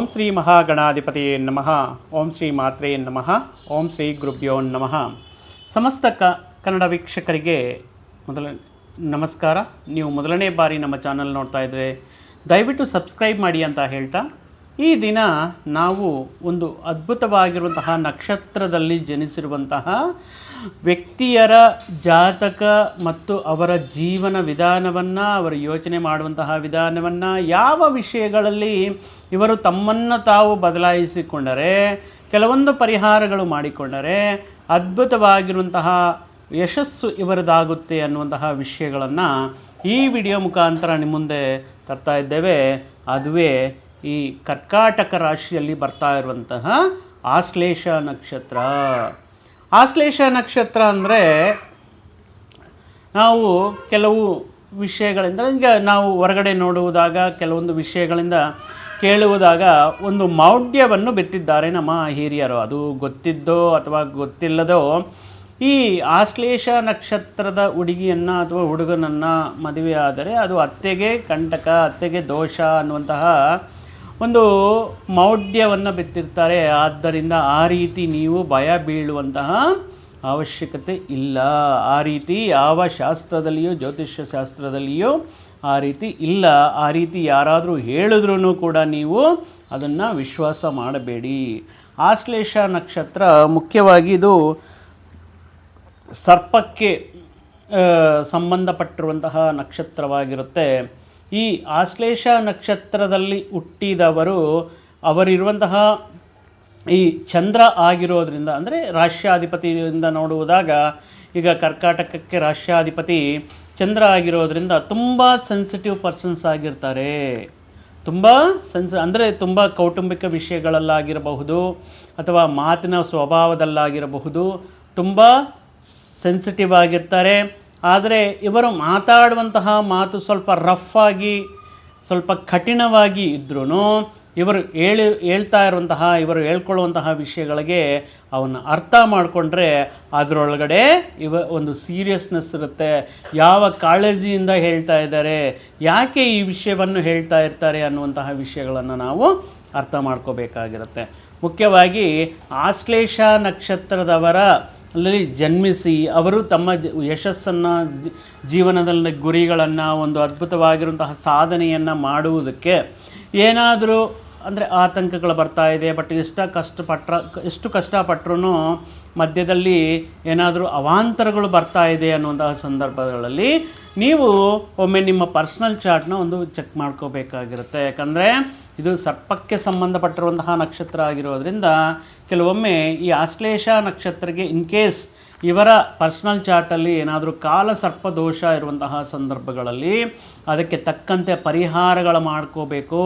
ಓಂ ಶ್ರೀ ಮಹಾಗಣಾಧಿಪತಿಯೇ ನಮಃ. ಓಂ ಶ್ರೀ ಮಾತ್ರೇ ನಮಃ. ಓಂ ಶ್ರೀ ಗುರುಭ್ಯೋ ನಮಃ. ಸಮಸ್ತ ಕ ಕನ್ನಡ ವೀಕ್ಷಕರಿಗೆ ಮೊದಲ ನಮಸ್ಕಾರ. ನೀವು ಮೊದಲನೇ ಬಾರಿ ನಮ್ಮ ಚಾನಲ್ ನೋಡ್ತಾ ಇದ್ದರೆ ದಯವಿಟ್ಟು ಸಬ್ಸ್ಕ್ರೈಬ್ ಮಾಡಿ ಅಂತ ಹೇಳ್ತಾ, ಈ ದಿನ ನಾವು ಒಂದು ಅದ್ಭುತವಾಗಿರುವಂತಹ ನಕ್ಷತ್ರದಲ್ಲಿ ಜನಿಸಿರುವಂತಹ ವ್ಯಕ್ತಿಯರ ಜಾತಕ ಮತ್ತು ಅವರ ಜೀವನ ವಿಧಾನವನ್ನು, ಅವರ ಯೋಚನೆ ಮಾಡುವಂತಹ ವಿಧಾನವನ್ನು, ಯಾವ ವಿಷಯಗಳಲ್ಲಿ ಇವರು ತಮ್ಮನ್ನು ತಾವು ಬದಲಾಯಿಸಿಕೊಂಡರೆ, ಕೆಲವೊಂದು ಪರಿಹಾರಗಳು ಮಾಡಿಕೊಂಡರೆ, ಅದ್ಭುತವಾಗಿರುವಂತಹ ಯಶಸ್ಸು ಇವರದಾಗುತ್ತೆ ಅನ್ನುವಂತಹ ವಿಷಯಗಳನ್ನು ಈ ವಿಡಿಯೋ ಮುಖಾಂತರ ನಿಮ್ಮ ಮುಂದೆ ತರ್ತಾ ಇದ್ದೇವೆ. ಅದುವೇ ಈ ಕರ್ಕಾಟಕ ರಾಶಿಯಲ್ಲಿ ಬರ್ತಾ ಇರುವಂತಹ ಆಶ್ಲೇಷ ನಕ್ಷತ್ರ. ಆಶ್ಲೇಷ ನಕ್ಷತ್ರ ಅಂದರೆ ನಾವು ಕೆಲವು ವಿಷಯಗಳಿಂದ, ಈಗ ನಾವು ಹೊರಗಡೆ ನೋಡುವುದಾಗ, ಕೆಲವೊಂದು ವಿಷಯಗಳಿಂದ ಕೇಳುವುದಾಗ ಒಂದು ಮೌಢ್ಯವನ್ನು ಬಿತ್ತಿದ್ದಾರೆ ನಮ್ಮ ಹಿರಿಯರು. ಅದು ಗೊತ್ತಿದ್ದೋ ಅಥವಾ ಗೊತ್ತಿಲ್ಲದೋ, ಈ ಆಶ್ಲೇಷ ನಕ್ಷತ್ರದ ಹುಡುಗಿಯನ್ನು ಅಥವಾ ಹುಡುಗನನ್ನು ಮದುವೆ ಆದರೆ ಅದು ಅತ್ತೆಗೆ ಕಂಟಕ, ಅತ್ತೆಗೆ ದೋಷ ಅನ್ನುವಂತಹ ಒಂದು ಮೌಢ್ಯವನ್ನು ಬಿತ್ತಿರ್ತಾರೆ. ಆದ್ದರಿಂದ ಆ ರೀತಿ ನೀವು ಭಯ ಬೀಳುವಂತಹ ಅವಶ್ಯಕತೆ ಇಲ್ಲ. ಆ ರೀತಿ ಯಾವ ಶಾಸ್ತ್ರದಲ್ಲಿಯೂ, ಜ್ಯೋತಿಷ್ಯ ಶಾಸ್ತ್ರದಲ್ಲಿಯೋ ಆ ರೀತಿ ಇಲ್ಲ. ಆ ರೀತಿ ಯಾರಾದರೂ ಹೇಳಿದ್ರೂ ಕೂಡ ನೀವು ಅದನ್ನು ವಿಶ್ವಾಸ ಮಾಡಬೇಡಿ. ಆಶ್ಲೇಷ ನಕ್ಷತ್ರ ಮುಖ್ಯವಾಗಿ ಇದು ಸರ್ಪಕ್ಕೆ ಸಂಬಂಧಪಟ್ಟಿರುವಂತಹ ನಕ್ಷತ್ರವಾಗಿರುತ್ತೆ. ಈ ಆಶ್ಲೇಷ ನಕ್ಷತ್ರದಲ್ಲಿ ಹುಟ್ಟಿದವರು ಅವರಿರುವಂತಹ ಈ ಚಂದ್ರ ಆಗಿರೋದ್ರಿಂದ, ಅಂದರೆ ರಾಷ್ಟ್ರಾಧಿಪತಿಯಿಂದ ನೋಡುವುದಾಗ, ಈಗ ಕರ್ಕಾಟಕಕ್ಕೆ ರಾಷ್ಟ್ರಾಧಿಪತಿ ಚಂದ್ರ ಆಗಿರೋದ್ರಿಂದ ತುಂಬ ಸೆನ್ಸಿಟಿವ್ ಪರ್ಸನ್ಸ್ ಆಗಿರ್ತಾರೆ. ತುಂಬ ಸೆನ್ಸ್ ಅಂದರೆ ತುಂಬ ಕೌಟುಂಬಿಕ ವಿಷಯಗಳಲ್ಲಾಗಿರಬಹುದು, ಅಥವಾ ಮಾತಿನ ಸ್ವಭಾವದಲ್ಲಾಗಿರಬಹುದು, ತುಂಬ ಸೆನ್ಸಿಟಿವ್ ಆಗಿರ್ತಾರೆ. ಆದರೆ ಇವರು ಮಾತಾಡುವಂತಹ ಮಾತು ಸ್ವಲ್ಪ ರಫ್ ಆಗಿ, ಸ್ವಲ್ಪ ಕಠಿಣವಾಗಿ ಇದ್ರೂ ಇವರು ಹೇಳಿ, ಹೇಳ್ತಾ ಇರುವಂತಹ, ಇವರು ಹೇಳ್ಕೊಳ್ಳುವಂತಹ ವಿಷಯಗಳಿಗೆ ಅವನ್ನ ಅರ್ಥ ಮಾಡಿಕೊಂಡ್ರೆ ಅದರೊಳಗಡೆ ಇವ ಒಂದು ಸೀರಿಯಸ್ನೆಸ್ ಇರುತ್ತೆ. ಯಾವ ಕಾಳಜಿಯಿಂದ ಹೇಳ್ತಾ ಇದ್ದಾರೆ, ಯಾಕೆ ಈ ವಿಷಯವನ್ನು ಹೇಳ್ತಾ ಇರ್ತಾರೆ ಅನ್ನುವಂತಹ ವಿಷಯಗಳನ್ನು ನಾವು ಅರ್ಥ ಮಾಡ್ಕೋಬೇಕಾಗಿರುತ್ತೆ. ಮುಖ್ಯವಾಗಿ ಆಶ್ಲೇಷ ನಕ್ಷತ್ರದವರ ಅಲ್ಲಿ ಜನ್ಮಿಸಿ ಅವರು ತಮ್ಮ ಯಶಸ್ಸನ್ನು ಜೀವನದಲ್ಲಿ ಗುರಿಗಳನ್ನು, ಒಂದು ಅದ್ಭುತವಾಗಿರುವಂತಹ ಸಾಧನೆಯನ್ನು ಮಾಡುವುದಕ್ಕೆ ಏನಾದರೂ ಅಂದರೆ ಆತಂಕಗಳು ಬರ್ತಾ ಇದೆ, ಬಟ್ ಎಷ್ಟ ಕಷ್ಟಪಟ್ರ ಎಷ್ಟು ಕಷ್ಟಪಟ್ಟರೂ ಮಧ್ಯದಲ್ಲಿ ಏನಾದರೂ ಅವಾಂತರಗಳು ಬರ್ತಾ ಇದೆ ಅನ್ನುವಂತಹ ಸಂದರ್ಭಗಳಲ್ಲಿ ನೀವು ಒಮ್ಮೆ ನಿಮ್ಮ ಪರ್ಸ್ನಲ್ ಚಾರ್ಟ್ನ ಒಂದು ಚೆಕ್ ಮಾಡ್ಕೋಬೇಕಾಗಿರುತ್ತೆ. ಯಾಕಂದರೆ ಇದು ಸರ್ಪಕ್ಕೆ ಸಂಬಂಧಪಟ್ಟಿರುವಂತಹ ನಕ್ಷತ್ರ ಆಗಿರೋದ್ರಿಂದ ಕೆಲವೊಮ್ಮೆ ಈ ಆಶ್ಲೇಷ ನಕ್ಷತ್ರಕ್ಕೆ ಇನ್ ಕೇಸ್ ಇವರ ಪರ್ಸ್ನಲ್ ಚಾರ್ಟಲ್ಲಿ ಏನಾದರೂ ಕಾಲ ಸರ್ಪ ದೋಷ ಇರುವಂತಹ ಸಂದರ್ಭಗಳಲ್ಲಿ ಅದಕ್ಕೆ ತಕ್ಕಂತೆ ಪರಿಹಾರಗಳು ಮಾಡ್ಕೋಬೇಕು.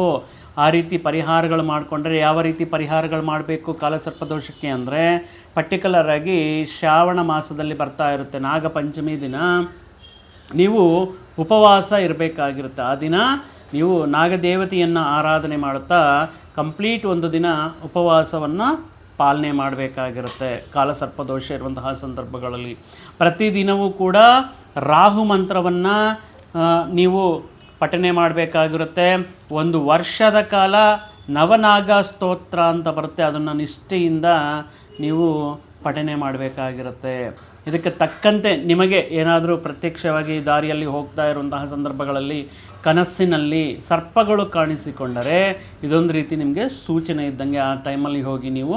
ಆ ರೀತಿ ಪರಿಹಾರಗಳು ಮಾಡಿಕೊಂಡ್ರೆ ಯಾವ ರೀತಿ ಪರಿಹಾರಗಳು ಮಾಡಬೇಕು ಕಾಲಸರ್ಪ ದೋಷಕ್ಕೆ ಅಂದರೆ? ಪರ್ಟಿಕ್ಯುಲರಾಗಿ ಶ್ರಾವಣ ಮಾಸದಲ್ಲಿ ಬರ್ತಾ ಇರುತ್ತೆ. ನಾಗಪಂಚಮಿ ದಿನ. ನೀವು ಉಪವಾಸ ಇರಬೇಕಾಗಿರುತ್ತೆ. ಆ ದಿನ ನೀವು ನಾಗದೇವತೆಯನ್ನು ಆರಾಧನೆ ಮಾಡುತ್ತಾ, ಕಂಪ್ಲೀಟ್ ಒಂದು ದಿನ ಉಪವಾಸವನ್ನು ಪಾಲನೆ ಮಾಡಬೇಕಾಗಿರುತ್ತೆ. ಕಾಲಸರ್ಪದೋಷ ಇರುವಂತಹ ಸಂದರ್ಭಗಳಲ್ಲಿ. ಪ್ರತಿದಿನವೂ ಕೂಡ ರಾಹು ಮಂತ್ರವನ್ನು ನೀವು ಪಠನೆ ಮಾಡಬೇಕಾಗಿರುತ್ತೆ. ಒಂದು ವರ್ಷದ ಕಾಲ ನವನಾಗ ಸ್ತೋತ್ರ ಅಂತ ಬರುತ್ತೆ. ಅದನ್ನು ನಿಷ್ಠೆಯಿಂದ ನೀವು ಪಠನೆ ಮಾಡಬೇಕಾಗಿರುತ್ತೆ. ಇದಕ್ಕೆ ತಕ್ಕಂತೆ ನಿಮಗೆ ಏನಾದರೂ ಪ್ರತ್ಯಕ್ಷವಾಗಿ ದಾರಿಯಲ್ಲಿ ಹೋಗ್ತಾ ಇರುವಂತಹ ಸಂದರ್ಭಗಳಲ್ಲಿ ಕನಸಿನಲ್ಲಿ ಸರ್ಪಗಳು ಕಾಣಿಸಿಕೊಂಡರೆ ಇದೊಂದು ರೀತಿ ನಿಮಗೆ ಸೂಚನೆ ಇದ್ದಂಗೆ ಆ ಟೈಮಲ್ಲಿ ಹೋಗಿ ನೀವು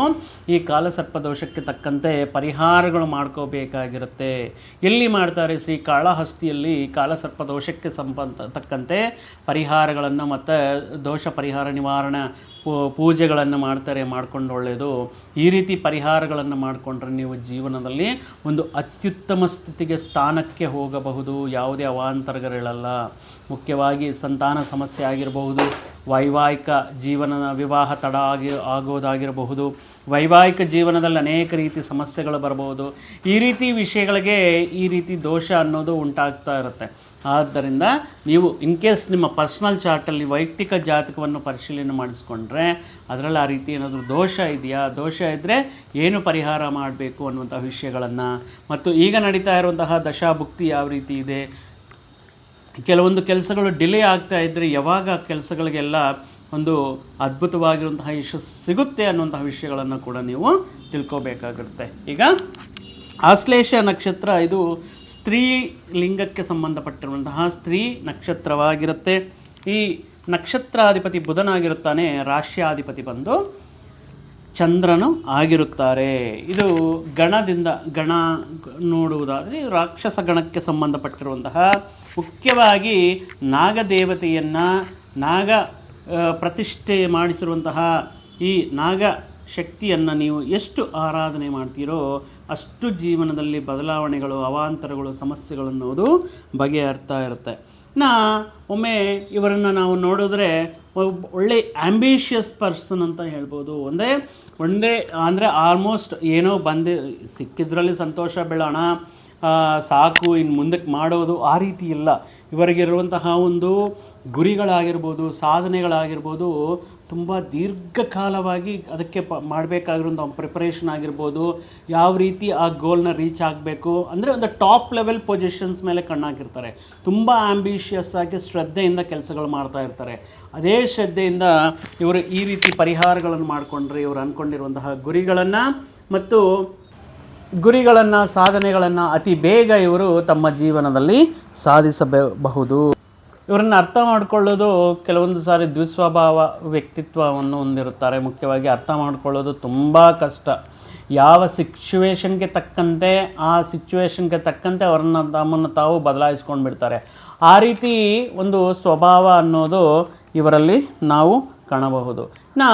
ಈ ಕಾಲಸರ್ಪ ದೋಷಕ್ಕೆ ತಕ್ಕಂತೆ ಪರಿಹಾರಗಳು ಮಾಡ್ಕೋಬೇಕಾಗಿರುತ್ತೆ. ಎಲ್ಲಿ ಮಾಡ್ತಾರೆ ಶ್ರೀ ಕಾಳಹಸ್ತಿಯಲ್ಲಿ ಕಾಲಸರ್ಪ ದೋಷಕ್ಕೆ ಸಂಬಂಧ ತಕ್ಕಂತೆ ಪರಿಹಾರಗಳನ್ನು ಮತ್ತು ದೋಷ ಪರಿಹಾರ ನಿವಾರಣೆ ಪೂಜೆಗಳನ್ನು ಮಾಡ್ತಾರೆ, ಮಾಡ್ಕೊಂಡು ಒಳ್ಳೆಯದು ಈ ರೀತಿ ಪರಿಹಾರಗಳನ್ನು ಮಾಡಿಕೊಂಡ್ರೆ ನೀವು ಜೀವನದಲ್ಲಿ ಒಂದು ಅತ್ಯುತ್ತಮ ಸ್ಥಿತಿಗೆ ಸ್ಥಾನಕ್ಕೆ ಹೋಗಬಹುದು. ಯಾವುದೇ ಅವಾಂತರಗಳಿರಲ್ಲ. ಮುಖ್ಯವಾಗಿ ಸಂತಾನ ಸಮಸ್ಯೆ ಆಗಿರಬಹುದು. ವೈವಾಹಿಕ ಜೀವನ ವಿವಾಹ ತಡ ಆಗಿ, ಆಗೋದಾಗಿರಬಹುದು. ವೈವಾಹಿಕ ಜೀವನದಲ್ಲಿ ಅನೇಕ ರೀತಿ ಸಮಸ್ಯೆಗಳು ಬರಬಹುದು. ಈ ರೀತಿ ವಿಷಯಗಳಿಗೆ ಈ ರೀತಿ ದೋಷ ಅನ್ನೋದು ಉಂಟಾಗ್ತಾ ಇರುತ್ತೆ. ಆದ್ದರಿಂದ ನೀವು ಇನ್ ಕೇಸ್ ನಿಮ್ಮ ಪರ್ಸ್ನಲ್ ಚಾರ್ಟಲ್ಲಿ ವೈಯಕ್ತಿಕ ಜಾತಕವನ್ನು ಪರಿಶೀಲನೆ ಮಾಡಿಸ್ಕೊಂಡ್ರೆ ಅದರಲ್ಲಿ ಆ ರೀತಿ ಏನಾದರೂ ದೋಷ ಇದೆಯಾ? ದೋಷ ಇದ್ದರೆ ಏನು ಪರಿಹಾರ ಮಾಡಬೇಕು ಅನ್ನುವಂಥ ವಿಷಯಗಳನ್ನು. ಮತ್ತು ಈಗ ನಡೀತಾ ಇರುವಂತಹ ದಶಾಭುಕ್ತಿ ಯಾವ ರೀತಿ ಇದೆ? ಕೆಲವೊಂದು ಕೆಲಸಗಳು ಡಿಲೇ ಆಗ್ತಾ ಇದ್ದರೆ ಯಾವಾಗ ಕೆಲಸಗಳಿಗೆಲ್ಲ ಒಂದು ಅದ್ಭುತವಾಗಿರುವಂತಹ ಯಶಸ್ಸು ಸಿಗುತ್ತೆ ಅನ್ನುವಂತಹ ವಿಷಯಗಳನ್ನು ಕೂಡ ನೀವು ತಿಳ್ಕೋಬೇಕಾಗಿರುತ್ತೆ ಈಗ, ಆಶ್ಲೇಷ ನಕ್ಷತ್ರ ಇದು ಸ್ತ್ರೀ ಲಿಂಗಕ್ಕೆ ಸಂಬಂಧಪಟ್ಟಿರುವಂತಹ ಸ್ತ್ರೀ ನಕ್ಷತ್ರವಾಗಿರುತ್ತೆ. ಈ ನಕ್ಷತ್ರಾಧಿಪತಿ ಬುಧನಾಗಿರುತ್ತಾನೆ, ರಾಶ್ಯಾಧಿಪತಿ ಬಂದು ಚಂದ್ರನು ಆಗಿರುತ್ತಾರೆ. ಇದು ಗಣದಿಂದ, ಗಣ ನೋಡುವುದಾದರೆ ರಾಕ್ಷಸ ಗಣಕ್ಕೆ ಸಂಬಂಧಪಟ್ಟಿರುವಂತಹ ಮುಖ್ಯವಾಗಿ ನಾಗದೇವತೆಯನ್ನು ನಾಗ ಪ್ರತಿಷ್ಠೆ ಮಾಡಿಸಿರುವಂತಹ ಈ ನಾಗ ಶಕ್ತಿಯನ್ನು ನೀವು ಎಷ್ಟು ಆರಾಧನೆ ಮಾಡ್ತೀರೋ ಅಷ್ಟು ಜೀವನದಲ್ಲಿ ಬದಲಾವಣೆಗಳು, ಅವಾಂತರಗಳು, ಸಮಸ್ಯೆಗಳು ಅನ್ನೋದು ಬಗೆಹರ್ತಾ ಇರುತ್ತೆ. ನಾ, ಒಮ್ಮೆ ಇವರನ್ನು ನಾವು ನೋಡಿದ್ರೆ ಒಳ್ಳೆ ಆಂಬಿಷಿಯಸ್ ಪರ್ಸನ್ ಅಂತ ಹೇಳ್ಬೋದು. ಒಂದೇ ಒಂದೇ, ಅಂದರೆ ಆಲ್ಮೋಸ್ಟ್ ಏನೋ ಬಂದು, ಸಿಕ್ಕಿದ್ರಲ್ಲಿ ಸಂತೋಷ ಬೀಳೋಣ ಸಾಕು ಇನ್ನು ಮುಂದಕ್ಕೆ ಮಾಡೋದು ಆ ರೀತಿ ಇಲ್ಲ. ಇವರಿಗಿರುವಂತಹ ಒಂದು ಗುರಿಗಳಾಗಿರ್ಬೋದು, ಸಾಧನೆಗಳಾಗಿರ್ಬೋದು ತುಂಬ ದೀರ್ಘಕಾಲವಾಗಿ ಅದಕ್ಕೆ ಪ ಮಾಡಬೇಕಾಗಿರೋ ಒಂದು ಪ್ರಿಪ್ರೇಷನ್ ಆಗಿರ್ಬೋದು, ಯಾವ ರೀತಿ ಆ ಗೋಲ್ನ ರೀಚ್ ಆಗಬೇಕು ಅಂದರೆ ಒಂದು ಟಾಪ್ ಲೆವೆಲ್ ಪೊಸಿಷನ್ಸ್ ಮೇಲೆ ಕಣ್ಣಾಕಿರ್ತಾರೆ. ತುಂಬ ಆ್ಯಂಬಿಷಿಯಸ್ ಆಗಿ ಶ್ರದ್ಧೆಯಿಂದ ಕೆಲಸಗಳು ಮಾಡ್ತಾ ಇರ್ತಾರೆ. ಅದೇ ಶ್ರದ್ಧೆಯಿಂದ ಇವರು ಈ ರೀತಿ ಪರಿಹಾರಗಳನ್ನು ಮಾಡಿಕೊಂಡ್ರೆ, ಇವರು ಅಂದ್ಕೊಂಡಿರುವಂತಹ ಗುರಿಗಳನ್ನು ಮತ್ತು ಗುರಿಗಳನ್ನು, ಸಾಧನೆಗಳನ್ನು ಅತಿ ಬೇಗ ಇವರು ತಮ್ಮ ಜೀವನದಲ್ಲಿ ಸಾಧಿಸಬಹುದು ಇವರನ್ನು ಅರ್ಥ ಮಾಡಿಕೊಳ್ಳೋದು ಕೆಲವೊಂದು ಸಾರಿ ದ್ವಿಸ್ವಭಾವ ವ್ಯಕ್ತಿತ್ವವನ್ನು ಹೊಂದಿರುತ್ತಾರೆ. ಮುಖ್ಯವಾಗಿ ಅರ್ಥ ಮಾಡಿಕೊಳ್ಳೋದು ತುಂಬ ಕಷ್ಟ. ಯಾವ ಸಿಚುವೇಶನ್ಗೆ ತಕ್ಕಂತೆ, ಆ ಸಿಚುವೇಷನ್ಗೆ ತಕ್ಕಂತೆ ಅವರನ್ನು ತಮ್ಮನ್ನು ತಾವು ಬದಲಾಯಿಸ್ಕೊಂಡು ಬಿಡ್ತಾರೆ ಆ ರೀತಿ ಒಂದು ಸ್ವಭಾವ ಅನ್ನೋದು ಇವರಲ್ಲಿ ನಾವು ಕಾಣಬಹುದು. ನಾ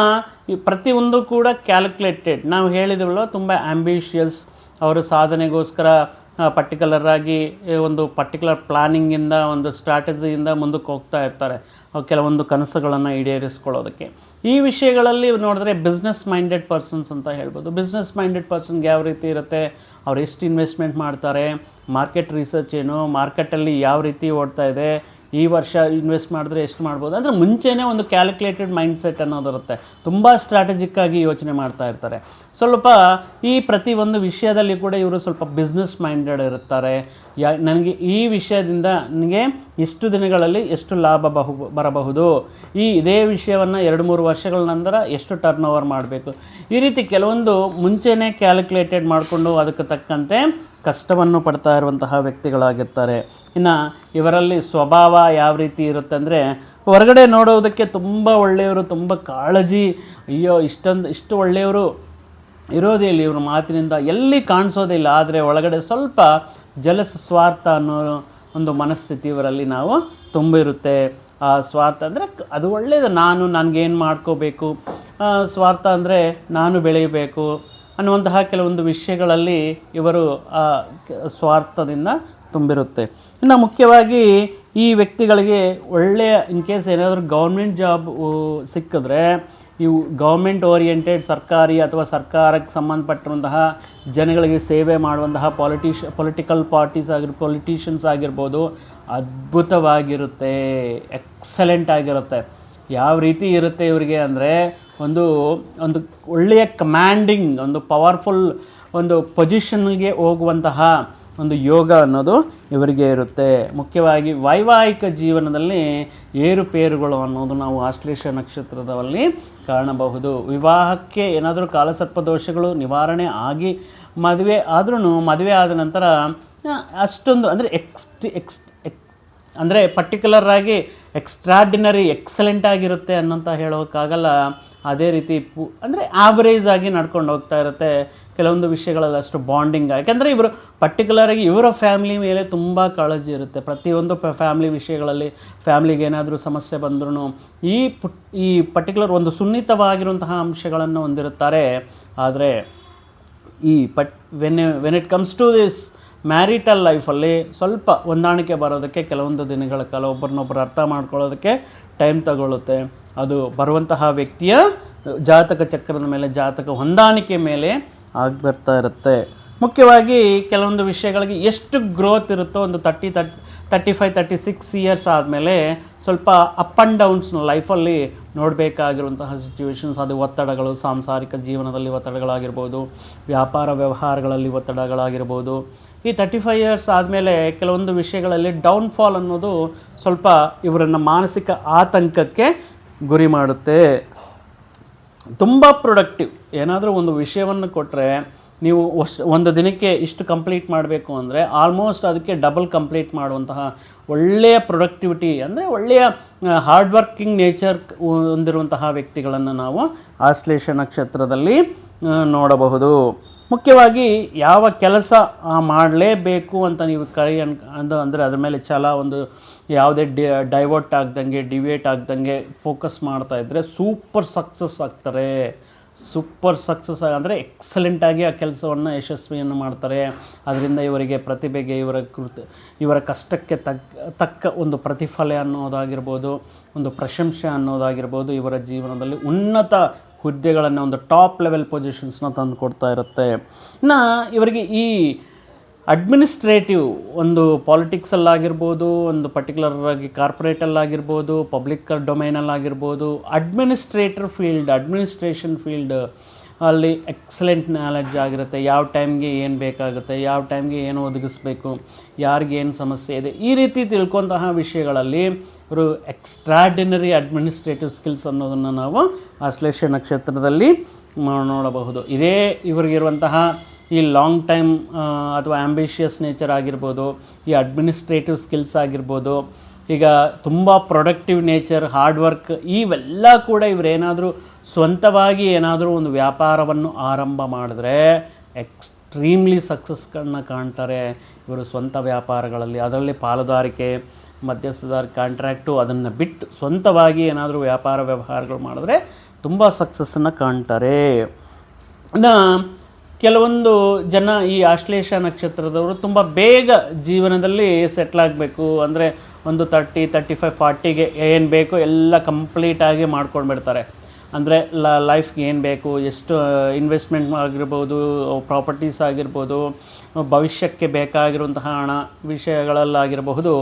ಪ್ರತಿಯೊಂದು ಕೂಡ ಕ್ಯಾಲ್ಕುಲೇಟೆಡ್ ನಾವು ಹೇಳಿದವಲ್ಲ ತುಂಬ ಆ್ಯಂಬಿಷಿಯಸ್ ಅವರು ಸಾಧನೆಗೋಸ್ಕರ ಪರ್ಟಿಕ್ಯುಲರ್ ಆಗಿ ಒಂದು ಪರ್ಟಿಕ್ಯುಲರ್ ಪ್ಲಾನಿಂಗಿಂದ ಒಂದು ಸ್ಟ್ರಾಟಜಿಯಿಂದ ಮುಂದಕ್ಕೆ ಹೋಗ್ತಾ ಇರ್ತಾರೆ. ಕೆಲವೊಂದು ಕನಸುಗಳನ್ನು ಈಡೇರಿಸ್ಕೊಳ್ಳೋದಕ್ಕೆ. ಈ ವಿಷಯಗಳಲ್ಲಿ ನೋಡಿದ್ರೆ ಬಿಸ್ನೆಸ್ ಮೈಂಡೆಡ್ ಪರ್ಸನ್ಸ್ ಅಂತ ಹೇಳ್ಬೋದು. ಬಿಸ್ನೆಸ್ ಮೈಂಡೆಡ್ ಪರ್ಸನ್ಗೆ ಯಾವ ರೀತಿ ಇರುತ್ತೆ? ಅವ್ರು ಎಷ್ಟು ಇನ್ವೆಸ್ಟ್ಮೆಂಟ್ ಮಾಡ್ತಾರೆ? ಮಾರ್ಕೆಟ್ ರಿಸರ್ಚ್ ಏನು? ಮಾರ್ಕೆಟಲ್ಲಿ ಯಾವ ರೀತಿ ಓಡ್ತಾ ಇದೆ? ಈ ವರ್ಷ ಇನ್ವೆಸ್ಟ್ ಮಾಡಿದ್ರೆ ಎಷ್ಟು ಮಾಡ್ಬೋದು? ಅಂದರೆ ಮುಂಚೆನೇ ಒಂದು ಕ್ಯಾಲ್ಕುಲೇಟೆಡ್ ಮೈಂಡ್ ಸೆಟ್ ಅನ್ನೋದಿರುತ್ತೆ ತುಂಬ ಸ್ಟ್ರಾಟಜಿಕ್ಕಾಗಿ ಯೋಚನೆ ಮಾಡ್ತಾ ಇರ್ತಾರೆ. ಸ್ವಲ್ಪ ಈ ಪ್ರತಿ ಒಂದು ವಿಷಯದಲ್ಲಿ ಕೂಡ ಇವರು ಸ್ವಲ್ಪ ಬಿಸ್ನೆಸ್ ಮೈಂಡೆಡ್ ಇರುತ್ತಾರೆ ಯಾ, ನನಗೆ ಈ ವಿಷಯದಿಂದ ನನಗೆ ಇಷ್ಟು ದಿನಗಳಲ್ಲಿ ಎಷ್ಟು ಲಾಭ ಬಹು, ಬರಬಹುದು? ಈ ಇದೇ ವಿಷಯವನ್ನು ಎರಡು ಮೂರು ವರ್ಷಗಳ ನಂತರ ಎಷ್ಟು ಟರ್ನ್ ಓವರ್ ಮಾಡಬೇಕು? ಈ ರೀತಿ ಕೆಲವೊಂದು ಮುಂಚೆನೇ ಕ್ಯಾಲ್ಕುಲೇಟೆಡ್ ಮಾಡಿಕೊಂಡು ಅದಕ್ಕೆ ತಕ್ಕಂತೆ ಕಷ್ಟವನ್ನು ಪಡ್ತಾ ಇರುವಂತಹ ವ್ಯಕ್ತಿಗಳಾಗಿರ್ತಾರೆ. ಇನ್ನು ಇವರಲ್ಲಿ ಸ್ವಭಾವ ಯಾವ ರೀತಿ ಇರುತ್ತೆ ಅಂದರೆ ಹೊರಗಡೆ ನೋಡೋದಕ್ಕೆ ತುಂಬ ಒಳ್ಳೆಯವರು, ತುಂಬ ಕಾಳಜಿ. ಅಯ್ಯೋ, ಇಷ್ಟೊಂದು, ಇಷ್ಟು ಒಳ್ಳೆಯವರು ಇರೋದೇ ಇಲ್ಲಿ ಇವ್ರ ಮಾತಿನಿಂದ. ಎಲ್ಲಿ ಕಾಣಿಸೋದಿಲ್ಲ ಆದರೆ ಒಳಗಡೆ ಸ್ವಲ್ಪ ಜಲಸ ಸ್ವಾರ್ಥ ಅನ್ನೋ ಒಂದು ಮನಸ್ಥಿತಿ ಇವರಲ್ಲಿ ನಾವು ತುಂಬಿರುತ್ತೆ. ಆ ಸ್ವಾರ್ಥ ಅಂದರೆ ಅದು ಒಳ್ಳೆಯದು ನಾನು ನನಗೇನು ಮಾಡ್ಕೋಬೇಕು? ಸ್ವಾರ್ಥ ಅಂದರೆ ನಾನು ಬೆಳೆಯಬೇಕು ಅನ್ನುವಂತಹ ಕೆಲವೊಂದು ವಿಷಯಗಳಲ್ಲಿ ಇವರು ಆ ಸ್ವಾರ್ಥದಿಂದ ತುಂಬಿರುತ್ತೆ. ಇನ್ನು ಮುಖ್ಯವಾಗಿ ಈ ವ್ಯಕ್ತಿಗಳಿಗೆ ಒಳ್ಳೆಯ ಇನ್ ಕೇಸ್ ಏನಾದರೂ ಗೌರ್ಮೆಂಟ್ ಜಾಬ್ ಸಿಕ್ಕಿದ್ರೆ ಇವು ಗೌರ್ಮೆಂಟ್ ಓರಿಯೆಂಟೆಡ್ ಸರ್ಕಾರಿ ಅಥವಾ ಸರ್ಕಾರಕ್ಕೆ ಸಂಬಂಧಪಟ್ಟಿರುವಂತಹ ಜನಗಳಿಗೆ ಸೇವೆ ಮಾಡುವಂತಹ ಪಾಲಿಟಿಷ್ ಪೊಲಿಟಿಕಲ್ ಪಾರ್ಟೀಸ್ ಆಗಿರ್ ಪೊಲಿಟಿಷಿಯನ್ಸ್ ಆಗಿರ್ಬೋದು, ಅದ್ಭುತವಾಗಿರುತ್ತೆ ಎಕ್ಸಲೆಂಟ್ ಆಗಿರುತ್ತೆ. ಯಾವ ರೀತಿ ಇರುತ್ತೆ ಇವರಿಗೆ ಅಂದರೆ ಒಂದು ಒಂದು ಒಳ್ಳೆಯ ಕಮ್ಯಾಂಡಿಂಗ್ ಒಂದು ಪವರ್ಫುಲ್ ಒಂದು ಪೊಸಿಷನ್ಗೆ ಹೋಗುವಂತಹ ಒಂದು ಯೋಗ ಅನ್ನೋದು ಇವರಿಗೆ ಇರುತ್ತೆ. ಮುಖ್ಯವಾಗಿ ವೈವಾಹಿಕ ಜೀವನದಲ್ಲಿ ಏರುಪೇರುಗಳು ಅನ್ನೋದು ನಾವು ಆಶ್ಲೇಷ ನಕ್ಷತ್ರದಲ್ಲಿ ಕಾಣಬಹುದು. ವಿವಾಹಕ್ಕೆ ಏನಾದರೂ ಕಾಲಸರ್ಪ ದೋಷಗಳು, ನಿವಾರಣೆ ಆಗಿ ಮದುವೆ ಆದ್ರೂ ಮದುವೆ ಆದ ನಂತರ ಅಷ್ಟೊಂದು ಅಂದರೆ ಎಕ್ಸ್ಟ್ ಎಕ್ಸ್ ಎಕ್ ಅಂದರೆ ಪರ್ಟಿಕ್ಯುಲರ್ ಆಗಿ ಎಕ್ಸ್ಟ್ರಾಡಿನರಿ ಎಕ್ಸಲೆಂಟ್ ಆಗಿರುತ್ತೆ ಅನ್ನೋಂತ ಹೇಳೋಕ್ಕಾಗಲ್ಲ. ಅದೇ ರೀತಿ ಪು ಅಂದರೆ ಆವರೇಜ್ ಆಗಿ ನಡ್ಕೊಂಡು ಹೋಗ್ತಾ ಇರುತ್ತೆ. ಕೆಲವೊಂದು ವಿಷಯಗಳಲ್ಲಿ ಅಷ್ಟು ಬಾಂಡಿಂಗ್ ಯಾಕೆಂದರೆ ಇವರು ಪರ್ಟಿಕ್ಯುಲರಾಗಿ ಇವರ ಫ್ಯಾಮಿಲಿ ಮೇಲೆ ತುಂಬ ಕಾಳಜಿ ಇರುತ್ತೆ. ಪ್ರತಿಯೊಂದು ಫ್ಯಾಮಿಲಿ ವಿಷಯಗಳಲ್ಲಿ ಫ್ಯಾಮ್ಲಿಗೆ ಏನಾದರೂ ಸಮಸ್ಯೆ ಬಂದ್ರೂ ಈ ಪುಟ್ ಈ ಪರ್ಟಿಕ್ಯುಲರ್ ಒಂದು ಸುನ್ನಿತವಾಗಿರುವಂತಹ ಅಂಶಗಳನ್ನು ಹೊಂದಿರುತ್ತಾರೆ. ಆದರೆ ಈ but when when it comes to this marital ಲೈಫಲ್ಲಿ ಸ್ವಲ್ಪ ಹೊಂದಾಣಿಕೆ ಬರೋದಕ್ಕೆ ಕೆಲವೊಂದು ದಿನಗಳ ಕಾಲ ಒಬ್ಬರನ್ನೊಬ್ಬರು ಅರ್ಥ ಮಾಡ್ಕೊಳ್ಳೋದಕ್ಕೆ ಟೈಮ್ ತಗೊಳ್ಳುತ್ತೆ ಅದು ಬರುವಂತಹ ವ್ಯಕ್ತಿಯ ಜಾತಕ ಚಕ್ರದ ಮೇಲೆ, ಜಾತಕ ಹೊಂದಾಣಿಕೆ ಮೇಲೆ ಆಗ್ಬರ್ತಾ ಇರುತ್ತೆ. ಮುಖ್ಯವಾಗಿ ಕೆಲವೊಂದು ವಿಷಯಗಳಿಗೆ ಎಷ್ಟು ಗ್ರೋತ್ ಇರುತ್ತೋ ಒಂದು thirty ತರ್ಟ್ thirty five thirty six years ಆದಮೇಲೆ ಸ್ವಲ್ಪ ಅಪ್ ಆ್ಯಂಡ್ ಡೌನ್ಸ್ನ ಲೈಫಲ್ಲಿ ನೋಡಬೇಕಾಗಿರುವಂತಹ ಸಿಚುವೇಶನ್ಸ್ ಅದು ಒತ್ತಡಗಳು, ಸಾಂಸಾರಿಕ ಜೀವನದಲ್ಲಿ ಒತ್ತಡಗಳಾಗಿರ್ಬೋದು, ವ್ಯಾಪಾರ ವ್ಯವಹಾರಗಳಲ್ಲಿ ಒತ್ತಡಗಳಾಗಿರ್ಬೋದು. ಈ ತರ್ಟಿ ಫೈವ್ ಇಯರ್ಸ್ ಆದಮೇಲೆ ಕೆಲವೊಂದು ವಿಷಯಗಳಲ್ಲಿ ಡೌನ್ಫಾಲ್ ಅನ್ನೋದು ಸ್ವಲ್ಪ ಇವರನ್ನು ಮಾನಸಿಕ ಆತಂಕಕ್ಕೆ ಗುರಿ ಮಾಡುತ್ತೆ. ತುಂಬ ಪ್ರೊಡಕ್ಟಿವ್ ಏನಾದರೂ ಒಂದು ವಿಷಯವನ್ನು ಕೊಟ್ಟರೆ ನೀವು ಒಂದು ದಿನಕ್ಕೆ ಇಷ್ಟು ಕಂಪ್ಲೀಟ್ ಮಾಡಬೇಕು ಅಂದರೆ ಆಲ್ಮೋಸ್ಟ್ ಅದಕ್ಕೆ ಡಬಲ್ ಕಂಪ್ಲೀಟ್ ಮಾಡುವಂತಹ ಒಳ್ಳೆಯ ಪ್ರೊಡಕ್ಟಿವಿಟಿ ಅಂದರೆ ಒಳ್ಳೆಯ ಹಾರ್ಡ್ ವರ್ಕಿಂಗ್ ನೇಚರ್ ಹೊಂದಿರುವಂತಹ ವ್ಯಕ್ತಿಗಳನ್ನು ನಾವು ಆಶ್ಲೇಷ ನಕ್ಷತ್ರದಲ್ಲಿ ನೋಡಬಹುದು. ಮುಖ್ಯವಾಗಿ ಯಾವ ಕೆಲಸ ಮಾಡಲೇಬೇಕು ಅಂತ ನೀವು ಕೈ ಅನ್ ಅಂದ ಅಂದರೆ ಅದ್ರ ಮೇಲೆ ಛಲ ಒಂದು ಯಾವುದೇ ಡಿ ಡೈವರ್ಟ್ ಆಗ್ದಂಗೆ ಡಿವೇಟ್ ಆಗ್ದಂಗೆ ಫೋಕಸ್ ಮಾಡ್ತಾ ಇದ್ದರೆ ಸೂಪರ್ ಸಕ್ಸಸ್ ಆಗ್ತಾರೆ. ಸೂಪರ್ ಸಕ್ಸಸ್ ಅಂದರೆ ಎಕ್ಸಲೆಂಟಾಗಿ ಆ ಕೆಲಸವನ್ನು ಯಶಸ್ವಿಯನ್ನು ಮಾಡ್ತಾರೆ. ಅದರಿಂದ ಇವರಿಗೆ ಪ್ರತಿಭೆಗೆ, ಇವರ ಕೃತ, ಇವರ ಕಷ್ಟಕ್ಕೆ ತಕ್ಕ ತಕ್ಕ ಒಂದು ಪ್ರತಿಫಲ ಅನ್ನೋದಾಗಿರ್ಬೋದು, ಒಂದು ಪ್ರಶಂಸೆ ಅನ್ನೋದಾಗಿರ್ಬೋದು ಇವರ ಜೀವನದಲ್ಲಿ ಉನ್ನತ ಹುದ್ದೆಗಳನ್ನು ಒಂದು ಟಾಪ್ ಲೆವೆಲ್ ಪೊಸಿಷನ್ಸ್ನ ತಂದು ಕೊಡ್ತಾ ಇರುತ್ತೆ. ಇನ್ನು ಇವರಿಗೆ ಈ ಅಡ್ಮಿನಿಸ್ಟ್ರೇಟಿವ್ ಒಂದು ಪಾಲಿಟಿಕ್ಸಲ್ಲಾಗಿರ್ಬೋದು ಒಂದು ಪರ್ಟಿಕ್ಯುಲರ್ ಆಗಿ ಕಾರ್ಪೊರೇಟಲ್ಲಾಗಿರ್ಬೋದು ಪಬ್ಲಿಕ್ ಡೊಮೈನಲ್ಲಾಗಿರ್ಬೋದು ಅಡ್ಮಿನಿಸ್ಟ್ರೇಟರ್ ಫೀಲ್ಡ್ ಅಡ್ಮಿನಿಸ್ಟ್ರೇಷನ್ ಫೀಲ್ಡ್ ಅಲ್ಲಿ ಎಕ್ಸಲೆಂಟ್ ನಾಲೆಡ್ಜ್ ಆಗಿರುತ್ತೆ. ಯಾವ ಟೈಮ್ಗೆ ಏನು ಬೇಕಾಗುತ್ತೆ, ಯಾವ ಟೈಮ್ಗೆ ಏನು ಒದಗಿಸ್ಬೇಕು ಏನು ಸಮಸ್ಯೆ ಇದೆ, ಈ ರೀತಿ ತಿಳ್ಕೊಂತಹ ವಿಷಯಗಳಲ್ಲಿ ಇವರು ಎಕ್ಸ್ಟ್ರಾಡಿನರಿ ಅಡ್ಮಿನಿಸ್ಟ್ರೇಟಿವ್ ಸ್ಕಿಲ್ಸ್ ಅನ್ನೋದನ್ನು ನಾವು ಆಶ್ಲೇಷ ನಕ್ಷತ್ರದಲ್ಲಿ ನೋಡಬಹುದು. ಇದೇ ಇವರಿಗಿರುವಂತಹ ಈ ಲಾಂಗ್ ಟೈಮ್ ಅಥವಾ ಆ್ಯಂಬಿಷಿಯಸ್ ನೇಚರ್ ಆಗಿರ್ಬೋದು, ಈ ಅಡ್ಮಿನಿಸ್ಟ್ರೇಟಿವ್ ಸ್ಕಿಲ್ಸ್ ಆಗಿರ್ಬೋದು, ಈಗ ತುಂಬ ಪ್ರೊಡಕ್ಟಿವ್ ನೇಚರ್ ಹಾರ್ಡ್ ವರ್ಕ್ ಇವೆಲ್ಲ ಕೂಡ ಇವರೇನಾದರೂ ಸ್ವಂತವಾಗಿ ಏನಾದರೂ ಒಂದು ವ್ಯಾಪಾರವನ್ನು ಆರಂಭ ಮಾಡಿದ್ರೆ ಎಕ್ಸ್ಟ್ರೀಮ್ಲಿ ಸಕ್ಸಸ್ಗಳನ್ನ ಕಾಣ್ತಾರೆ ಇವರು ಸ್ವಂತ ವ್ಯಾಪಾರಗಳಲ್ಲಿ. ಅದರಲ್ಲಿ ಪಾಲುದಾರಿಕೆ ಮಧ್ಯಸ್ಥದಾರ ಕಾಂಟ್ರ್ಯಾಕ್ಟು ಅದನ್ನು ಬಿಟ್ಟು ಸ್ವಂತವಾಗಿ ಏನಾದರೂ ವ್ಯಾಪಾರ ವ್ಯವಹಾರಗಳು ಮಾಡಿದ್ರೆ ತುಂಬ ಸಕ್ಸಸ್ಸನ್ನು ಕಾಣ್ತಾರೆ. ಇನ್ನು ಕೆಲವೊಂದು ಜನ ಈ ಆಶ್ಲೇಷ ನಕ್ಷತ್ರದವರು ತುಂಬ ಬೇಗ ಜೀವನದಲ್ಲಿ ಸೆಟ್ಲ್ ಆಗಬೇಕು. ಅಂದರೆ ಒಂದು ತರ್ಟಿ ತರ್ಟಿ ಫೈವ್ ಫಾರ್ಟಿಗೆ ಏನು ಬೇಕೋ ಎಲ್ಲ ಕಂಪ್ಲೀಟಾಗಿ ಮಾಡ್ಕೊಂಡ್ಬಿಡ್ತಾರೆ. ಅಂದರೆ ಲ ಲೈಫ್ಗೆ ಏನು ಬೇಕು, ಎಷ್ಟು ಇನ್ವೆಸ್ಟ್ಮೆಂಟ್ ಆಗಿರ್ಬೋದು ಪ್ರಾಪರ್ಟೀಸ್ ಆಗಿರ್ಬೋದು, ಭವಿಷ್ಯಕ್ಕೆ ಬೇಕಾಗಿರುವಂತಹ ಹಣ, ವಿಷಯಗಳಲ್ಲಾಗಿರಬಹುದು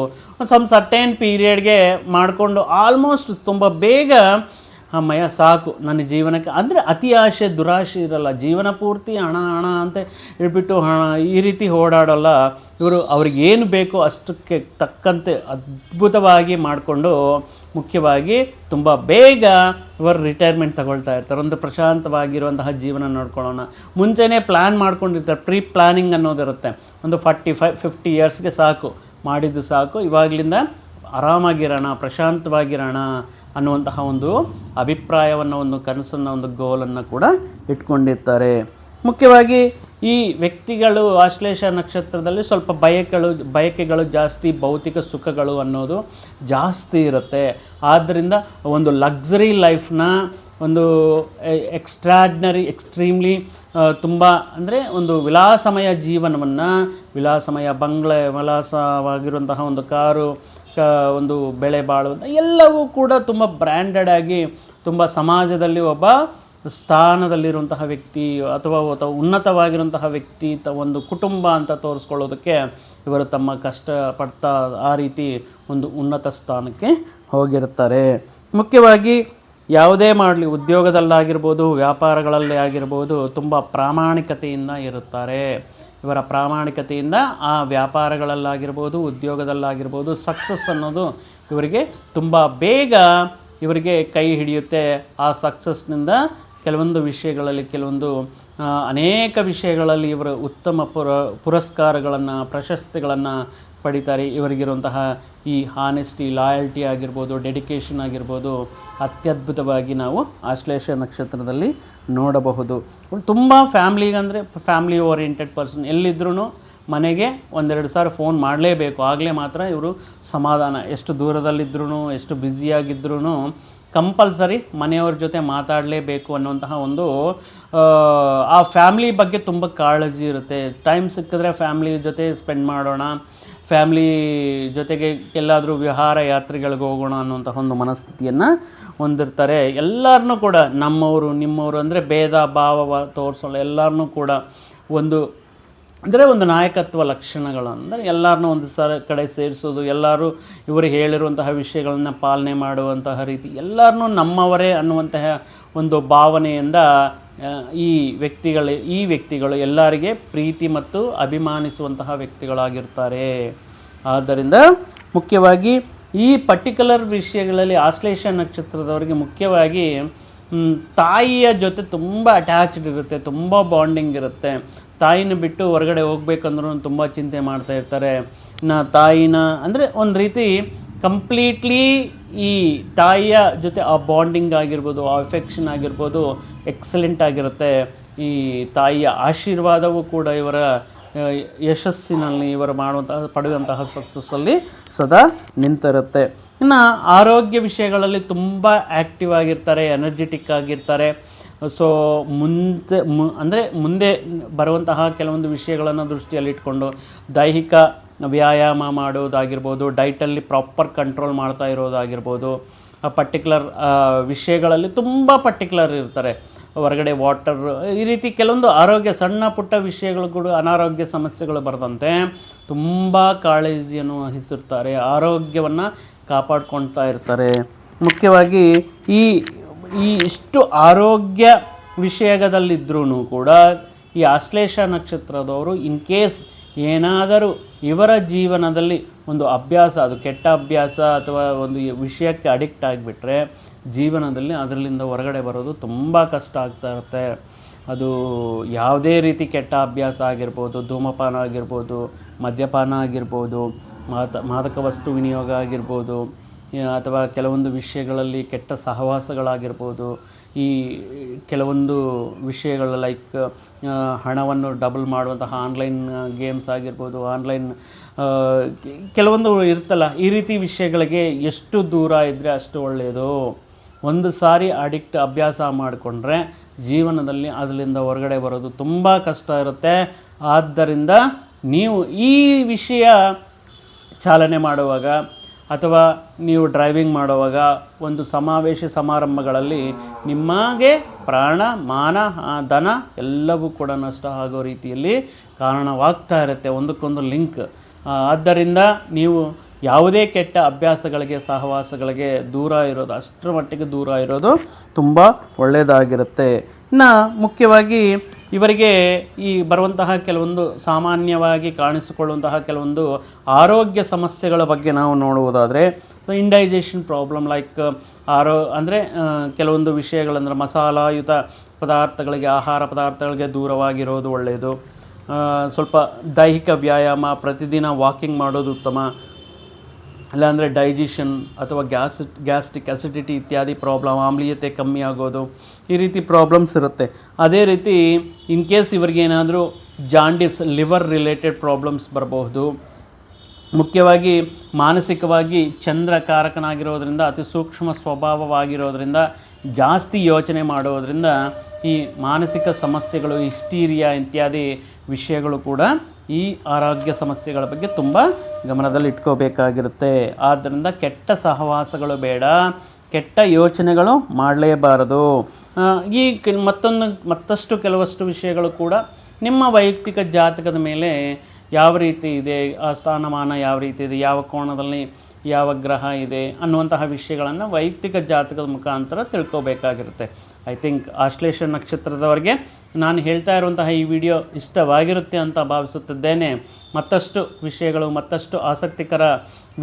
ಸಮ್ ಸರ್ಟೇನ್ ಪೀರಿಯಡ್ಗೆ ಮಾಡಿಕೊಂಡು ಆಲ್ಮೋಸ್ಟ್ ತುಂಬ ಬೇಗ ಅಮ್ಮಯ್ಯ, ಸಾಕು. ನನ್ನ ಜೀವನಕ್ಕೆ ಅಂದರೆ ಅತಿ ಆಸೆ ದುರಾಶೆ ಇರಲ್ಲ. ಜೀವನ ಪೂರ್ತಿ ಹಣ ಹಣ ಅಂತ ಹೇಳ್ಬಿಟ್ಟು ಹಣ ಈ ರೀತಿ ಓಡಾಡೋಲ್ಲ. ಇವರು ಅವ್ರಿಗೆ ಏನು ಬೇಕೋ ಅಷ್ಟಕ್ಕೆ ತಕ್ಕಂತೆ ಅದ್ಭುತವಾಗಿ ಮಾಡಿಕೊಂಡು ಮುಖ್ಯವಾಗಿ ತುಂಬ ಬೇಗ ಇವರು ರಿಟೈರ್ಮೆಂಟ್ ತಗೊಳ್ತಾ ಇರ್ತಾರೆ. ಒಂದು ಪ್ರಶಾಂತವಾಗಿರುವಂತಹ ಜೀವನ ನೋಡ್ಕೊಳ್ಳೋಣ. ಮುಂಚೆನೇ ಪ್ಲ್ಯಾನ್ ಮಾಡ್ಕೊಂಡಿರ್ತಾರೆ. ಪ್ರೀ ಪ್ಲ್ಯಾನಿಂಗ್ ಅನ್ನೋದಿರುತ್ತೆ ಒಂದು ಫಾರ್ಟಿ ಫೈವ್ ಫಿಫ್ಟಿ ಇಯರ್ಸ್ಗೆ ಸಾಕು. ಮಾಡಿದ್ದು ಸಾಕು. ಇವಾಗಲಿಂದ ಆರಾಮಾಗಿರೋಣ, ಪ್ರಶಾಂತವಾಗಿರೋಣ. ಅನ್ನುವಂತಹ ಒಂದು ಅಭಿಪ್ರಾಯವನ್ನು, ಒಂದು ಕನಸನ್ನು, ಒಂದು ಗೋಲನ್ನು ಕೂಡ ಇಟ್ಕೊಂಡಿರ್ತಾರೆ. ಮುಖ್ಯವಾಗಿ ಈ ವ್ಯಕ್ತಿಗಳು ಆಶ್ಲೇಷ ನಕ್ಷತ್ರದಲ್ಲಿ ಸ್ವಲ್ಪ ಬಯಕೆಗಳು ಬಯಕೆಗಳು ಜಾಸ್ತಿ, ಭೌತಿಕ ಸುಖಗಳು ಅನ್ನೋದು ಜಾಸ್ತಿ ಇರುತ್ತೆ. ಆದ್ದರಿಂದ ಒಂದು ಲಕ್ಸರಿ ಲೈಫ್ನ ಒಂದು ಎಕ್ಸ್ಟ್ರಾಡ್ನರಿ ಎಕ್ಸ್ಟ್ರೀಮ್ಲಿ ತುಂಬ ಅಂದರೆ ಒಂದು ವಿಲಾಸಮಯ ಜೀವನವನ್ನು ವಿಲಾಸಮಯ ಬಂಗ್ಲೆ ವಿಲಾಸವಾಗಿರುವಂತಹ ಒಂದು ಕಾರು ಒಂದು ಬೆಳೆ ಬಾಳುವಂಥ ಎಲ್ಲವೂ ಕೂಡ ತುಂಬ ಬ್ರ್ಯಾಂಡೆಡ್ ಆಗಿ ತುಂಬ ಸಮಾಜದಲ್ಲಿ ಒಬ್ಬ ಸ್ಥಾನದಲ್ಲಿರುವಂತಹ ವ್ಯಕ್ತಿ ಅಥವಾ ಅಥವಾ ಉನ್ನತವಾಗಿರುವಂತಹ ವ್ಯಕ್ತಿ ತ ಒಂದು ಕುಟುಂಬ ಅಂತ ತೋರಿಸ್ಕೊಳ್ಳೋದಕ್ಕೆ ಇವರು ತಮ್ಮ ಕಷ್ಟ ಪಡ್ತಾ ಆ ರೀತಿ ಒಂದು ಉನ್ನತ ಸ್ಥಾನಕ್ಕೆ ಹೋಗಿರ್ತಾರೆ ಮುಖ್ಯವಾಗಿ ಯಾವುದೇ ಮಾಡಲಿ ಉದ್ಯೋಗದಲ್ಲಾಗಿರ್ಬೋದು ವ್ಯಾಪಾರಗಳಲ್ಲಿ ಆಗಿರ್ಬೋದು ತುಂಬ ಪ್ರಾಮಾಣಿಕತೆಯಿಂದ ಇರುತ್ತಾರೆ. ಇವರ ಪ್ರಾಮಾಣಿಕತೆಯಿಂದ ಆ ವ್ಯಾಪಾರಗಳಲ್ಲಾಗಿರ್ಬೋದು, ಉದ್ಯೋಗದಲ್ಲಾಗಿರ್ಬೋದು ಸಕ್ಸಸ್ ಅನ್ನೋದು ಇವರಿಗೆ ತುಂಬ ಬೇಗ ಇವರಿಗೆ ಕೈ ಹಿಡಿಯುತ್ತೆ. ಆ ಸಕ್ಸಸ್ನಿಂದ ಕೆಲವೊಂದು ವಿಷಯಗಳಲ್ಲಿ ಕೆಲವೊಂದು ಅನೇಕ ವಿಷಯಗಳಲ್ಲಿ ಇವರು ಉತ್ತಮ ಪುರ, ಪುರಸ್ಕಾರಗಳನ್ನು, ಪ್ರಶಸ್ತಿಗಳನ್ನು ಪಡಿತಾರೆ. ಇವರಿಗಿರುವಂತಹ ಈ ಹಾನೆಸ್ಟಿ ಲಾಯಲ್ಟಿ ಆಗಿರ್ಬೋದು ಡೆಡಿಕೇಶನ್ ಆಗಿರ್ಬೋದು, ಅತ್ಯದ್ಭುತವಾಗಿ ನಾವು ಆಶ್ಲೇಷ ನಕ್ಷತ್ರದಲ್ಲಿ ನೋಡಬಹುದು. ತುಂಬ ಫ್ಯಾಮ್ಲಿಗಂದರೆ ಫ್ಯಾಮ್ಲಿ ಓರಿಯೆಂಟೆಡ್ ಪರ್ಸನ್ ಎಲ್ಲಿದ್ರೂ ಮನೆಗೆ ಒಂದೆರಡು ಸಾವಿರ ಫೋನ್ ಮಾಡಲೇಬೇಕು. ಆಗಲೇ ಮಾತ್ರ ಇವರು ಸಮಾಧಾನ. ಎಷ್ಟು ದೂರದಲ್ಲಿದ್ರೂ ಎಷ್ಟು ಬ್ಯುಸಿಯಾಗಿದ್ರೂ ಕಂಪಲ್ಸರಿ ಮನೆಯವ್ರ ಜೊತೆ ಮಾತಾಡಲೇಬೇಕು ಅನ್ನುವಂತಹ ಒಂದು ಆ, ಆ ಫ್ಯಾಮ್ಲಿ ಬಗ್ಗೆ ತುಂಬ ಕಾಳಜಿ ಇರುತ್ತೆ. ಟೈಮ್ ಸಿಕ್ಕಿದ್ರೆ ಫ್ಯಾಮ್ಲಿ ಜೊತೆ ಸ್ಪೆಂಡ್ ಮಾಡೋಣ. ಫ್ಯಾಮ್ಲಿ ಜೊತೆಗೆ ಎಲ್ಲಾದರೂ ವಿಹಾರ ಯಾತ್ರೆಗಳಿಗೆ ಹೋಗೋಣ ಅನ್ನುವಂತಹ ಒಂದು ಮನಸ್ಥಿತಿಯನ್ನು ಹೊಂದಿರ್ತಾರೆ. ಎಲ್ಲರನ್ನೂ ಕೂಡ ನಮ್ಮವರು, ನಿಮ್ಮವರು ಅಂದರೆ ಭೇದ, ಭಾವ ತೋರಿಸೋಲ್ಲ. ಎಲ್ಲರನ್ನೂ ಕೂಡ ಒಂದು ಅಂದರೆ ಒಂದು ನಾಯಕತ್ವ ಲಕ್ಷಣಗಳು ಅಂದರೆ ಎಲ್ಲರನ್ನೂ ಒಂದು ಸರ ಕಡೆ ಸೇರಿಸೋದು, ಎಲ್ಲರೂ ಇವರು ಹೇಳಿರುವಂತಹ ವಿಷಯಗಳನ್ನು ಪಾಲನೆ ಮಾಡುವಂತಹ ರೀತಿ. ಎಲ್ಲರನ್ನೂ ನಮ್ಮವರೇ ಅನ್ನುವಂತಹ ಒಂದು ಭಾವನೆಯಿಂದ ಈ ವ್ಯಕ್ತಿಗಳು ಈ ವ್ಯಕ್ತಿಗಳು ಎಲ್ಲರಿಗೆ ಪ್ರೀತಿ ಮತ್ತು ಅಭಿಮಾನಿಸುವಂತಹ ವ್ಯಕ್ತಿಗಳಾಗಿರ್ತಾರೆ. ಆದ್ದರಿಂದ ಮುಖ್ಯವಾಗಿ ಈ ಪರ್ಟಿಕ್ಯುಲರ್ ವಿಷಯಗಳಲ್ಲಿ ಆಶ್ಲೇಷ ನಕ್ಷತ್ರದವರಿಗೆ ಮುಖ್ಯವಾಗಿ ತಾಯಿಯ ಜೊತೆ ತುಂಬ ಅಟ್ಯಾಚ್ಡ್ ಇರುತ್ತೆ, ತುಂಬ ಬಾಂಡಿಂಗ್ ಇರುತ್ತೆ. ತಾಯಿನ ಬಿಟ್ಟು ಹೊರಗಡೆ ಹೋಗ್ಬೇಕಂದ್ರೂ ತುಂಬ ಚಿಂತೆ ಮಾಡ್ತಾ ಇರ್ತಾರೆ. ನಾ ತಾಯಿನ ಅಂದರೆ ಒಂದು ರೀತಿ ಕಂಪ್ಲೀಟ್ಲಿ ಈ ತಾಯಿಯ ಜೊತೆ ಆ ಬಾಂಡಿಂಗ್ ಆಗಿರ್ಬೋದು, ಆ ಅಫೆಕ್ಷನ್ ಆಗಿರ್ಬೋದು ಎಕ್ಸಲೆಂಟ್ ಆಗಿರುತ್ತೆ. ಈ ತಾಯಿಯ ಆಶೀರ್ವಾದವೂ ಕೂಡ ಇವರ ಯಶಸ್ಸಿನಲ್ಲಿ ಇವರು ಮಾಡುವಂತಹ ಪಡೆಯುವಂತಹ ಸಕ್ಸಸ್ಸಲ್ಲಿ ಸದಾ ನಿಂತಿರುತ್ತೆ. ಇನ್ನು ಆರೋಗ್ಯ ವಿಷಯಗಳಲ್ಲಿ ತುಂಬ ಆ್ಯಕ್ಟಿವ್ ಆಗಿರ್ತಾರೆ ಎನರ್ಜೆಟಿಕ್ ಆಗಿರ್ತಾರೆ. ಸೊ ಮುಂದೆ, ಮು, ಅಂದರೆ ಮುಂದೆ ಬರುವಂತಹ ಕೆಲವೊಂದು ವಿಷಯಗಳನ್ನು ದೃಷ್ಟಿಯಲ್ಲಿಟ್ಕೊಂಡು ದೈಹಿಕ ವ್ಯಾಯಾಮ ಮಾಡೋದಾಗಿರ್ಬೋದು ಡೈಟಲ್ಲಿ ಪ್ರಾಪರ್ ಕಂಟ್ರೋಲ್ ಮಾಡ್ತಾ ಇರೋದಾಗಿರ್ಬೋದು ಪರ್ಟಿಕ್ಯುಲರ್ ವಿಷಯಗಳಲ್ಲಿ ತುಂಬ ಪರ್ಟಿಕ್ಯುಲರ್ ಇರ್ತಾರೆ. ಹೊರಗಡೆ ವಾಟರ್ ಈ ರೀತಿ ಕೆಲವೊಂದು ಆರೋಗ್ಯ, ಸಣ್ಣ ಪುಟ್ಟ ವಿಷಯಗಳು ಕೂಡ ಅನಾರೋಗ್ಯ ಸಮಸ್ಯೆಗಳು ಬರದಂತೆ ತುಂಬ ಕಾಳಜಿಯನ್ನು ವಹಿಸಿರ್ತಾರೆ ಆರೋಗ್ಯವನ್ನು ಕಾಪಾಡ್ಕೊಳ್ತಾ ಇರ್ತಾರೆ. ಮುಖ್ಯವಾಗಿ ಈ ಈ ಇಷ್ಟು ಆರೋಗ್ಯ ವಿಷಯದಲ್ಲಿದ್ದರೂ ಕೂಡ ಈ ಆಶ್ಲೇಷ ನಕ್ಷತ್ರದವರು ಇನ್ ಕೇಸ್ ಏನಾದರೂ ಇವರ ಜೀವನದಲ್ಲಿ ಒಂದು ಅಭ್ಯಾಸ, ಅದು ಕೆಟ್ಟ ಅಭ್ಯಾಸ ಅಥವಾ ಒಂದು ವಿಷಯಕ್ಕೆ ಅಡಿಕ್ಟ್ ಆಗಿಬಿಟ್ರೆ ಜೀವನದಲ್ಲಿ ಅದರಲ್ಲಿಂದ ಹೊರಗಡೆ ಬರೋದು ತುಂಬ ಕಷ್ಟ ಆಗ್ತಾ ಇರುತ್ತೆ. ಅದು ಯಾವುದೇ ರೀತಿ ಕೆಟ್ಟ ಅಭ್ಯಾಸ ಆಗಿರ್ಬೋದು, ಧೂಮಪಾನ ಆಗಿರ್ಬೋದು, ಮದ್ಯಪಾನ ಆಗಿರ್ಬೋದು, ಮಾತ, ಮಾದಕ ವಸ್ತು ವಿನಿಯೋಗ ಆಗಿರ್ಬೋದು ಅಥವಾ ಕೆಲವೊಂದು ವಿಷಯಗಳಲ್ಲಿ ಕೆಟ್ಟ ಸಹವಾಸಗಳಾಗಿರ್ಬೋದು, ಈ ಕೆಲವೊಂದು ವಿಷಯಗಳ ಲೈಕ್ ಹಣವನ್ನು ಡಬಲ್ ಮಾಡುವಂತಹ ಆನ್ಲೈನ್ ಗೇಮ್ಸ್ ಆಗಿರ್ಬೋದು, ಆನ್ಲೈನ್ ಕೆಲವೊಂದು ಇರುತ್ತಲ್ಲ, ಈ ರೀತಿ ವಿಷಯಗಳಿಗೆ ಎಷ್ಟು ದೂರ ಇದ್ದರೆ ಅಷ್ಟು ಒಳ್ಳೆಯದು? ಒಂದು ಸಾರಿ ಅಡಿಕ್ಟ್ ಅಭ್ಯಾಸ ಮಾಡಿಕೊಂಡ್ರೆ ಜೀವನದಲ್ಲಿ ಅದರಿಂದ ಹೊರಗಡೆ ಬರೋದು ತುಂಬ ಕಷ್ಟ ಇರುತ್ತೆ. ಆದ್ದರಿಂದ ನೀವು ಈ ವಿಷಯ ಚಾಲನೆ ಮಾಡುವಾಗ ಅಥವಾ ನೀವು ಡ್ರೈವಿಂಗ್ ಮಾಡುವಾಗ ಒಂದು ಸಮಾವೇಶ ಸಮಾರಂಭಗಳಲ್ಲಿ ನಿಮಗೆ ಪ್ರಾಣ, ಮಾನ ಧನ ಎಲ್ಲವೂ ಕೂಡ ನಷ್ಟ ಆಗೋ ರೀತಿಯಲ್ಲಿ ಕಾರಣವಾಗ್ತಾ ಇರುತ್ತೆ. ಒಂದಕ್ಕೊಂದು ಲಿಂಕ್. ಆದ್ದರಿಂದ ನೀವು ಯಾವುದೇ ಕೆಟ್ಟ ಅಭ್ಯಾಸಗಳಿಗೆ, ಸಹವಾಸಗಳಿಗೆ ದೂರ ಇರೋದು, ಅಷ್ಟರ ಮಟ್ಟಿಗೆ ದೂರ ಇರೋದು ತುಂಬ ಒಳ್ಳೆಯದಾಗಿರುತ್ತೆ ಇನ್ನು ಮುಖ್ಯವಾಗಿ ಇವರಿಗೆ ಈ ಬರುವಂತಹ ಕೆಲವೊಂದು ಸಾಮಾನ್ಯವಾಗಿ ಕಾಣಿಸಿಕೊಳ್ಳುವಂತಹ ಕೆಲವೊಂದು ಆರೋಗ್ಯ ಸಮಸ್ಯೆಗಳ ಬಗ್ಗೆ ನಾವು ನೋಡುವುದಾದರೆ ಇಂಡೈಜೇಷನ್ ಪ್ರಾಬ್ಲಮ್ ಲೈಕ್ ಆರೋ, ಅಂದರೆ ಕೆಲವೊಂದು ವಿಷಯಗಳಂದರೆ ಮಸಾಲಾಯುತ ಪದಾರ್ಥಗಳಿಗೆ, ಆಹಾರ ಪದಾರ್ಥಗಳಿಗೆ ದೂರವಾಗಿರೋದು ಒಳ್ಳೆಯದು. ಸ್ವಲ್ಪ ದೈಹಿಕ ವ್ಯಾಯಾಮ, ಪ್ರತಿದಿನ ವಾಕಿಂಗ್ ಮಾಡೋದು ಉತ್ತಮ. ಇಲ್ಲಾಂದರೆ ಡೈಜೆಷನ್ ಅಥವಾ ಗ್ಯಾಸ್ ಗ್ಯಾಸ್ಟ್ರಿಕ್ ಅಸಿಡಿಟಿ ಇತ್ಯಾದಿ ಪ್ರಾಬ್ಲಮ್ ಆಮ್ಲೀಯತೆ ಕಮ್ಮಿ ಆಗೋದು, ಈ ರೀತಿ ಪ್ರಾಬ್ಲಮ್ಸ್ ಇರುತ್ತೆ. ಅದೇ ರೀತಿ ಇನ್ ಕೇಸ್ ಇವರಿಗೇನಾದರೂ ಜಾಂಡಿಸ್ ಲಿವರ್ ರಿಲೇಟೆಡ್ ಪ್ರಾಬ್ಲಮ್ಸ್ ಬರಬಹುದು. ಮುಖ್ಯವಾಗಿ, ಮಾನಸಿಕವಾಗಿ ಚಂದ್ರಕಾರಕನಾಗಿರೋದ್ರಿಂದ, ಅತಿ ಸೂಕ್ಷ್ಮ ಸ್ವಭಾವವಾಗಿರೋದ್ರಿಂದ, ಜಾಸ್ತಿ ಯೋಚನೆ ಮಾಡೋದ್ರಿಂದ ಈ ಮಾನಸಿಕ ಸಮಸ್ಯೆಗಳು ಹಿಸ್ಟೀರಿಯಾ ಇತ್ಯಾದಿ ವಿಷಯಗಳು ಕೂಡ ಈ ಆರೋಗ್ಯ ಸಮಸ್ಯೆಗಳ ಬಗ್ಗೆ ತುಂಬ ಗಮನದಲ್ಲಿ ಇಟ್ಕೋಬೇಕಾಗಿರುತ್ತೆ ಆದ್ದರಿಂದ ಕೆಟ್ಟ ಸಹವಾಸಗಳು ಬೇಡ, ಕೆಟ್ಟ ಯೋಚನೆಗಳು ಮಾಡಲೇಬಾರದು. ಈ ಮತ್ತೊಂದು, ಮತ್ತಷ್ಟು ಕೆಲವಷ್ಟು ವಿಷಯಗಳು ಕೂಡ ನಿಮ್ಮ ವೈಯಕ್ತಿಕ ಜಾತಕದ ಮೇಲೆ ಯಾವ ರೀತಿ ಇದೆ, ಆ ಸ್ಥಾನಮಾನ ಯಾವ ರೀತಿ ಇದೆ, ಯಾವ ಕೋಣದಲ್ಲಿ ಯಾವ ಗ್ರಹ ಇದೆ ಅನ್ನುವಂತಹ ವಿಷಯಗಳನ್ನು ವೈಯಕ್ತಿಕ ಜಾತಕದ ಮುಖಾಂತರ ತಿಳ್ಕೋಬೇಕಾಗಿರುತ್ತೆ. ಐ ಥಿಂಕ್ ಆಶ್ಲೇಷ ನಕ್ಷತ್ರದವರಿಗೆ ನಾನು ಹೇಳ್ತಾ ಇರುವಂತಹ ಈ ವಿಡಿಯೋ ಇಷ್ಟವಾಗಿರುತ್ತೆ ಅಂತ ಭಾವಿಸುತ್ತಿದ್ದೇನೆ. ಮತ್ತಷ್ಟು ವಿಷಯಗಳು, ಮತ್ತಷ್ಟು ಆಸಕ್ತಿಕರ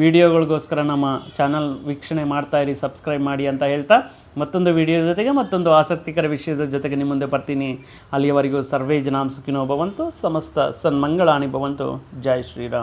ವಿಡಿಯೋಗಳಿಗೋಸ್ಕರ ನಮ್ಮ ಚಾನಲ್ ವೀಕ್ಷಣೆ ಮಾಡ್ತಾ ಇರಿ, ಸಬ್ಸ್ಕ್ರೈಬ್ ಮಾಡಿ ಅಂತ ಹೇಳ್ತಾ ಮತ್ತೊಂದು ವಿಡಿಯೋ ಜೊತೆಗೆ ಮತ್ತೊಂದು ಆಸಕ್ತಿಕರ ವಿಷಯದ ಜೊತೆಗೆ ನಿಮ್ಮ ಮುಂದೆ ಬರ್ತೀನಿ. ಅಲ್ಲಿಯವರೆಗೂ ಸರ್ವೇ ಜನಾಂ ಸುಖಿನೋ ಭವಂತು, ಸಮಸ್ತ ಸನ್ಮಂಗಳಾಣಿ ಭವಂತು. ಜೈ ಶ್ರೀರಾಮ್.